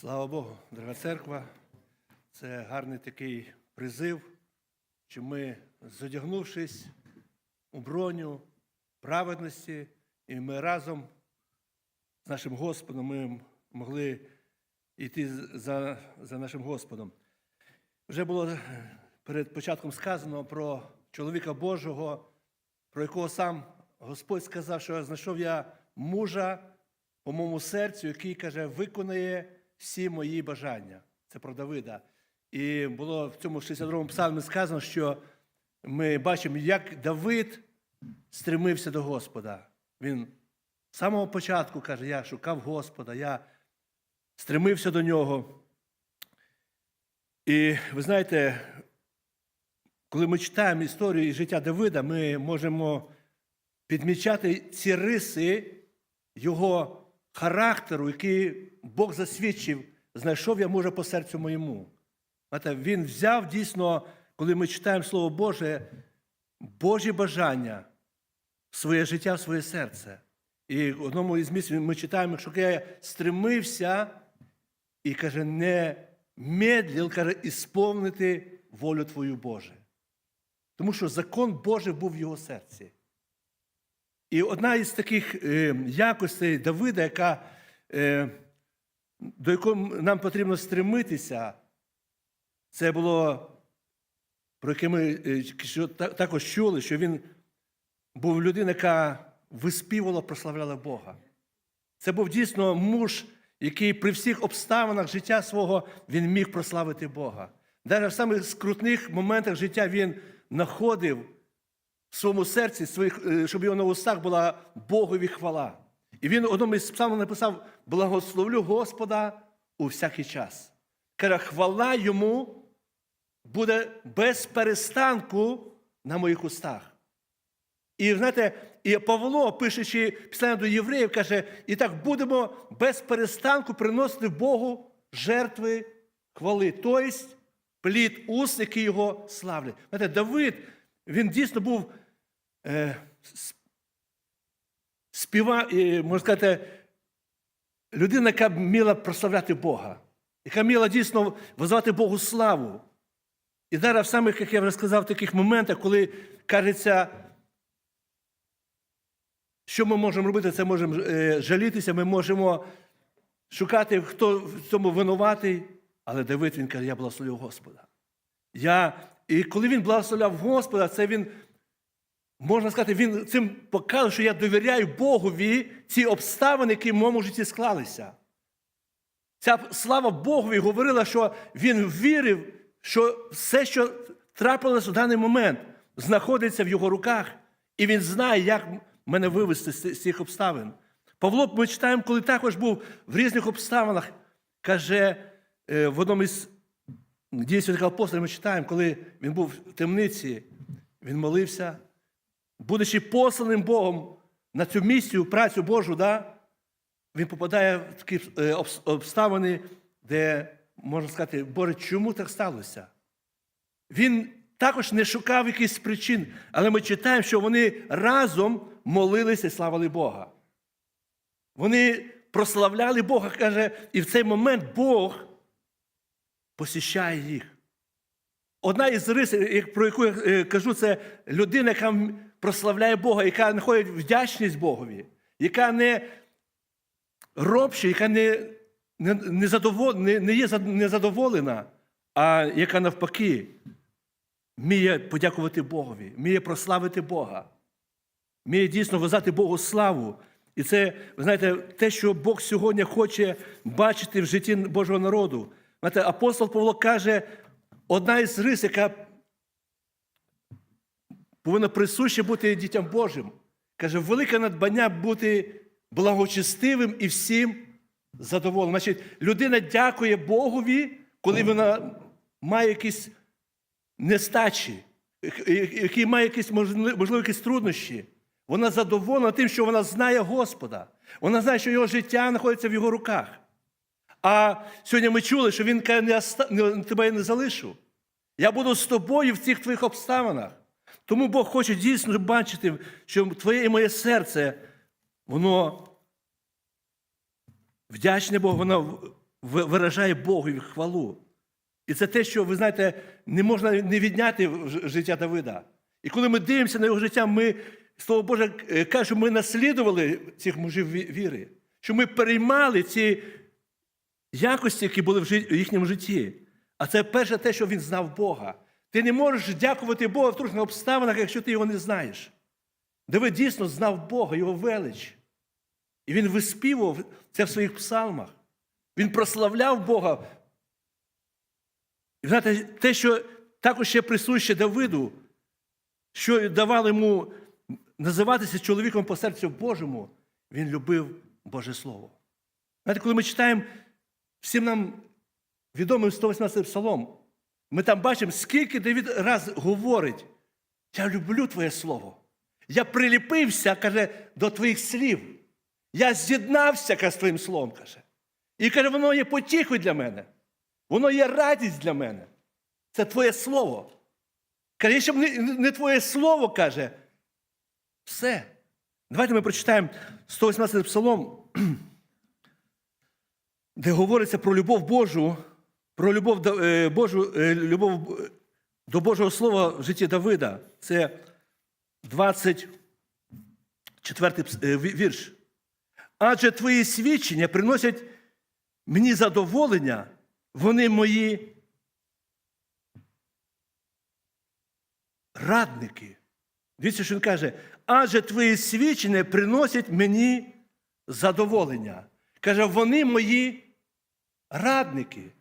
Слава Богу, дорога церква. Це гарний такий призив, що ми, зодягнувшись у броню праведності, і ми разом з нашим Господом ми могли йти за, за нашим Господом. Вже було перед початком сказано про чоловіка Божого, про якого сам Господь сказав, що знайшов я мужа по моєму серцю, який каже, виконає всі мої бажання. Це про Давида. І було в цьому 62-му псалмі сказано, що ми бачимо, як Давид стремився до Господа. Він з самого початку каже: я шукав Господа, я стремився до нього. І ви знаєте, коли ми читаємо історію і життя Давида, ми можемо підмічати ці риси його характеру, який Бог засвідчив, знайшов я може по серцю моєму. Знаєте, Він взяв дійсно, коли ми читаємо Слово Боже, Божі бажання своє життя, своє серце. І в одному із місць ми читаємо, що я стремився і каже, не медлив, каже, ісповнити волю Твою Боже. Тому що закон Божий був в його серці. І одна із таких е, якостей Давида, яка, е, до якої нам потрібно стремитися, це було, про яке ми е, також чули, що він був людина, яка виспівувала, прославляла Бога. Це був дійсно муж, який при всіх обставинах життя свого він міг прославити Бога. Навіть в самих скрутних моментах життя він знаходив в своєму серці, своїх, е, щоб його на устах була Богові хвала. І він одному із псалмів написав: Благословлю Господа у всякий час. Каже, хвала йому буде без перестанку на моїх устах. І знаєте, і Павло, пишучи після до євреїв, каже: і так будемо без перестанку приносити Богу жертви хвали, тобто плід уст, які його славлять. Знаєте, Давид, він дійсно був е, співа, е, можна сказати, людина, яка вміла прославляти Бога, яка вміла дійсно возвати Богу славу. І зараз в самих, як я вже сказав, таких моментах, коли кажеться, що ми можемо робити? Це можемо е, жалітися, ми можемо шукати, хто в цьому винуватий. Але Давид він каже, я благословив Господа. Я, і коли він благословляв Господа, це він, можна сказати, він цим показує, що я довіряю Богові ці обставини, які в моєму житті склалися. Ця слава Богові говорила, що він вірив, що все, що трапилось у даний момент, знаходиться в його руках, і він знає, як мене вивести з з цих обставин. Павло, ми читаємо, коли також був в різних обставинах, каже е, в одному із дій святих апостолів, ми читаємо, коли він був в темниці, він молився, будучи посланим Богом на цю місію, працю Божу, да, він попадає в такі е, обставини, де можна сказати, Боже, чому так сталося? Він також не шукав якихось причин, але ми читаємо, що вони разом молилися і славили Бога. Вони прославляли Бога, каже, і в цей момент Бог посіщає їх. Одна із рис, про яку я е, кажу, це людина, яка прославляє Бога, яка знаходить вдячність Богові, яка не робча, яка не, не, не, задовол, не, не є незадоволена, а яка навпаки вміє подякувати Богові, вміє прославити Бога, вміє дійсно визати Богу славу. І це, ви знаєте, те, що Бог сьогодні хоче бачити в житті Божого народу. Знаєте, апостол Павло каже, одна із рис, яка повинна присуща бути дітям Божим. Каже, велике надбання бути благочестивим і всім задоволеним. Значить, людина дякує Богові, коли вона має якісь нестачі, який має якісь можливо, якісь труднощі. Вона задоволена тим, що вона знає Господа. Вона знає, що його життя знаходиться в його руках. А сьогодні ми чули, що він каже, не, оста... тебе я не залишу. Я буду з тобою в цих твоїх обставинах. Тому Бог хоче дійсно бачити, що твоє і моє серце, воно вдячне Богу, воно ви- виражає Богові хвалу. І це те, що, ви знаєте, не можна не відняти життя Давида. І коли ми дивимося на його життя, ми, Слово Боже каже, що ми наслідували цих мужів віри, що ми переймали ці якості, які були в їхньому житті. А це перше те, що він знав Бога. Ти не можеш дякувати Богу в трудних обставинах, якщо ти його не знаєш. Давид дійсно знав Бога, його велич. І він виспівував це в своїх псалмах. Він прославляв Бога. І знаєте, те, що також ще присуще Давиду, що давало йому називатися чоловіком по серцю Божому, він любив Боже Слово. Знаєте, коли ми читаємо всім нам відомий 118 псалом, ми там бачимо, скільки Давид раз говорить: Я люблю Твоє Слово. Я приліпився, каже, до твоїх слів. Я з'єднався каже, з твоїм словом, каже. І каже, воно є потіхою для мене. Воно є радість для мене. Це твоє слово. Каже, якщо б не, не твоє слово, каже, все. Давайте ми прочитаємо 118 псалом, де говориться про любов Божу, про любов до- е, Божу, е, любов до Божого Слова в житті Давида. Це 24 е, вірш. Адже твої свідчення приносять мені задоволення, вони мої радники. Дивіться, що він каже, адже твої свідчення приносять мені задоволення. Каже, вони мої радники.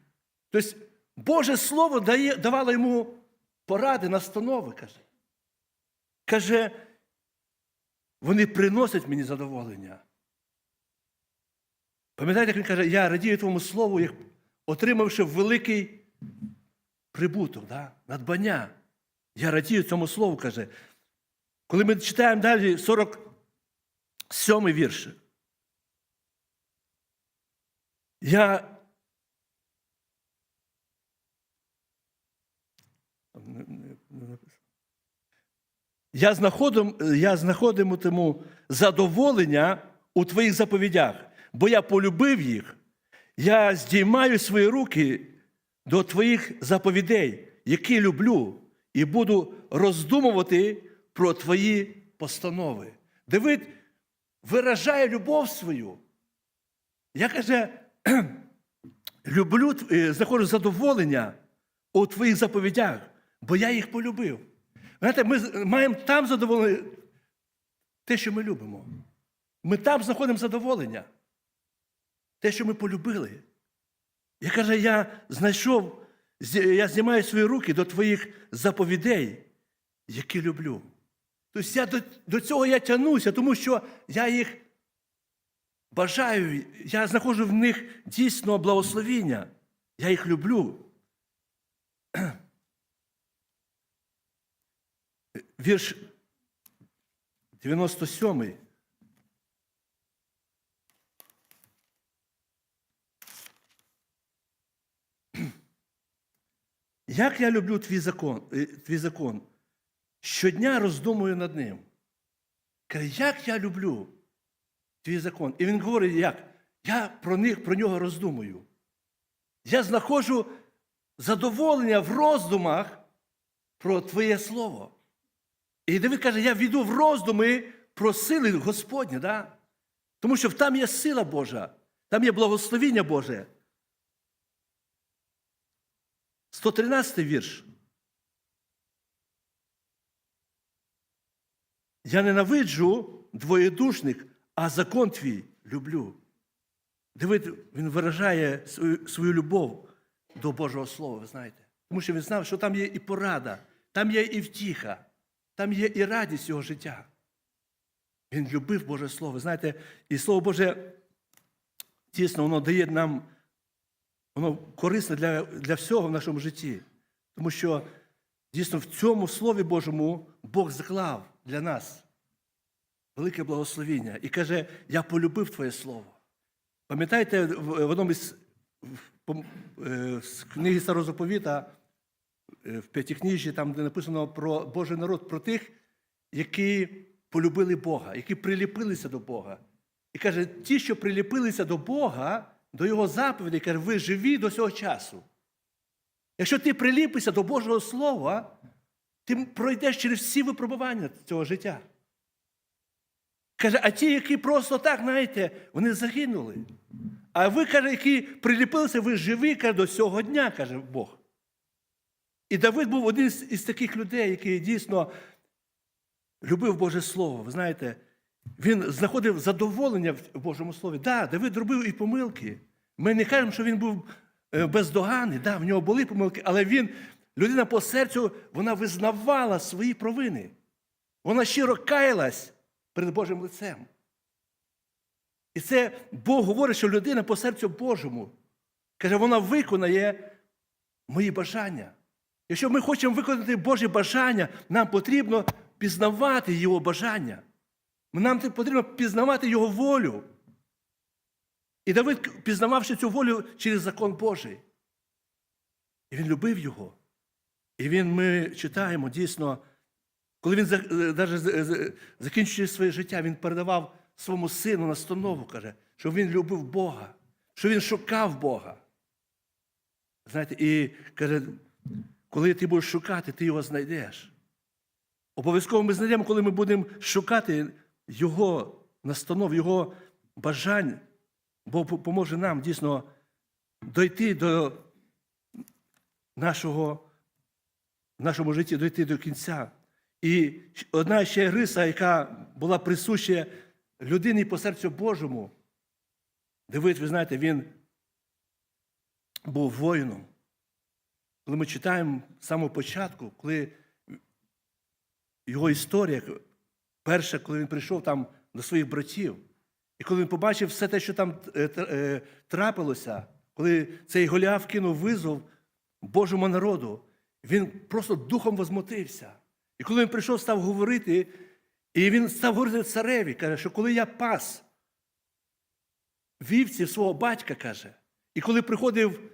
Тобто Боже Слово дає, давало йому поради, настанови, каже. Каже, вони приносять мені задоволення. Пам'ятаєте, як він каже, я радію твоєму слову, як отримавши великий прибуток, да? надбання. Я радію цьому слову, каже. Коли ми читаємо далі 47 вірш. Я. Я, знаходим, я знаходитиму задоволення у твоїх заповідях, бо я полюбив їх. Я здіймаю свої руки до твоїх заповідей, які люблю, і буду роздумувати про твої постанови. Давид виражає любов свою. Я каже, люблю, е, знаходжу задоволення у твоїх заповідях, бо я їх полюбив. Знаєте, ми маємо там задоволення, те, що ми любимо. Ми там знаходимо задоволення. Те, що ми полюбили. Я каже, я знайшов, я знімаю свої руки до твоїх заповідей, які люблю. Тобто я до, до цього я тянуся, тому що я їх бажаю, я знаходжу в них дійсно благословіння. Я їх люблю. Вірш 97. Як я люблю твій закон, е, твій закон, щодня роздумую над ним. Як я люблю твій закон. І він говорить, як? Я про них, про нього роздумую. Я знаходжу задоволення в роздумах про Твоє Слово. І Давид каже, я війду в роздуми про сили Господні, да? тому що там є сила Божа, там є благословіння Боже. 113 вірш. Я ненавиджу двоєдушних, а закон твій люблю. Давид, він виражає свою, свою любов до Божого Слова, ви знаєте. Тому що він знав, що там є і порада, там є і втіха, там є і радість його життя. Він любив Боже Слово. Ви знаєте, і Слово Боже, дійсно, воно дає нам, воно корисне для, для всього в нашому житті. Тому що дійсно в цьому Слові Божому Бог заклав для нас велике благословіння. І каже, я полюбив Твоє Слово. Пам'ятаєте, в в одному із е, з книги Старого Заповіта, е, в п'ятикніжжі, там, де написано про Божий народ, про тих, які полюбили Бога, які приліпилися до Бога. І каже, ті, що приліпилися до Бога, до його заповідей, каже, ви живі до цього часу. Якщо ти приліпишся до Божого Слова, ти пройдеш через всі випробування цього життя. Каже, а ті, які просто так, знаєте, вони загинули. А ви, каже, які приліпилися, ви живі, каже, до цього дня, каже Бог. І Давид був один із, таких людей, який дійсно любив Боже Слово. Ви знаєте, він знаходив задоволення в Божому Слові. Да, Давид робив і помилки. Ми не кажемо, що він був е, бездоганний, да, в нього були помилки, але він, людина по серцю, вона визнавала свої провини. Вона щиро каялась перед Божим лицем. І це Бог говорить, що людина по серцю Божому. Каже, вона виконає мої бажання. Якщо ми хочемо виконати Божі бажання, нам потрібно пізнавати Його бажання. Нам потрібно пізнавати Його волю. І Давид, пізнававши цю волю через закон Божий. І він любив його. І він, ми читаємо дійсно, коли він навіть закінчуючи своє життя, він передавав своєму сину настанову, каже, що він любив Бога, що він шукав Бога. Знаєте, і каже, коли ти будеш шукати, ти його знайдеш. Обов'язково ми знайдемо, коли ми будемо шукати Його настанов, Його бажань, Бог поможе нам дійсно дойти до нашого, в нашому житті, дойти до кінця. І одна ще риса, яка була присуща людині по серцю Божому. Давид, ви знаєте, він був воїном. Коли ми читаємо з самого початку, коли його історія, перша, коли він прийшов там до своїх братів, і коли він побачив все те, що там е, трапилося, коли цей Голіаф кинув визов Божому народу, він просто духом возмотився. І коли він прийшов, став говорити, і він став говорити цареві, каже, що коли я пас вівців свого батька, каже, і коли приходив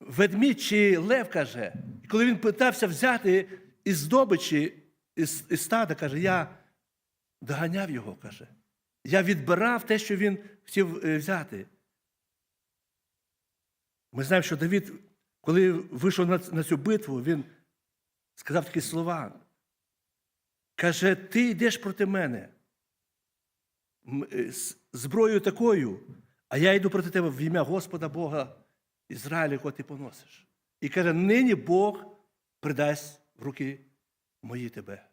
ведмідь чи лев, каже, і коли він питався взяти із здобичі, із, із стада, каже, я доганяв його, каже. Я відбирав те, що він хотів е, взяти. Ми знаємо, що Давид, коли вийшов на цю битву, він сказав такі слова. Каже, ти йдеш проти мене зброєю такою, а я йду проти тебе в ім'я Господа Бога Ізраїля, якого ти поносиш. І каже, нині Бог придасть в руки мої тебе.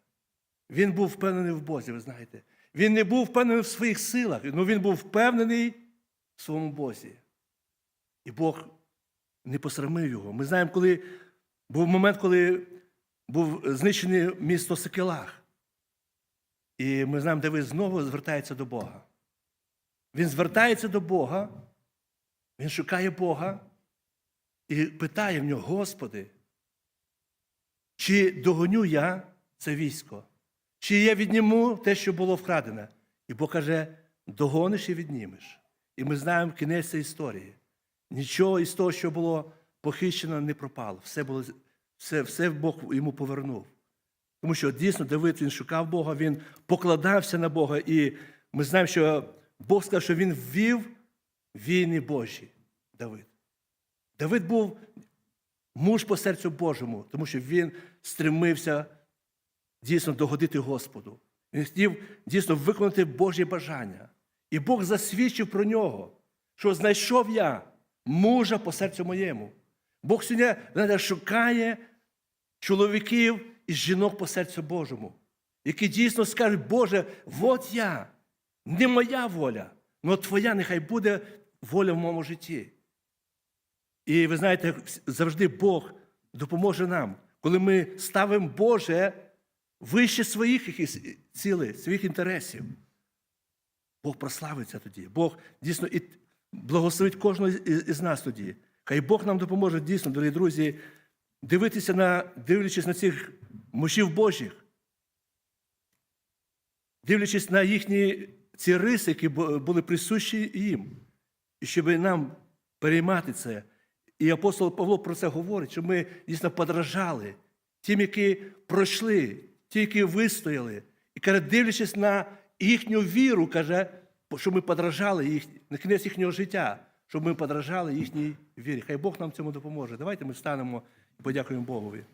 Він був впевнений в Бозі, ви знаєте. Він не був впевнений в своїх силах, але він був впевнений в своєму Бозі. І Бог не посрамив його. Ми знаємо, коли був момент, коли був знищений місто Секелах. І ми знаємо, де ви знову звертається до Бога. Він звертається до Бога, він шукає Бога і питає в нього, Господи, чи догоню я це військо? Чи я відніму те, що було вкрадене? І Бог каже, догониш і віднімеш. І ми знаємо кінець цієї історії. Нічого із того, що було похищено, не пропало. Все було, все, все Бог йому повернув. Тому що дійсно Давид він шукав Бога, він покладався на Бога. І ми знаємо, що Бог сказав, що він ввів війни Божі. Давид. Давид був муж по серцю Божому, тому що він стремився дійсно догодити Господу. Він хотів дійсно виконати Божі бажання. І Бог засвідчив про нього, що знайшов я мужа по серцю моєму. Бог сьогодні знаєте, шукає чоловіків і жінок по серцю Божому, які дійсно скажуть, Боже, от я, не моя воля, але Твоя нехай буде воля в моєму житті. І ви знаєте, завжди Бог допоможе нам, коли ми ставимо Боже вище своїх якихось цілей, своїх інтересів. Бог прославиться тоді. Бог дійсно і благословить кожного із нас тоді. Хай Бог нам допоможе дійсно, дорогі друзі, дивитися на, дивлячись на цих мужів Божих, дивлячись на їхні ці риси, які були присущі їм, і щоб нам переймати це. І апостол Павло про це говорить, що ми дійсно подражали тим, які пройшли, ті, які вистояли. І каже, дивлячись на їхню віру, каже, що ми подражали їх, на кінець їхнього життя. щоб ми подражали їхній вірі. Хай Бог нам цьому допоможе. Давайте ми станемо і подякуємо Богові.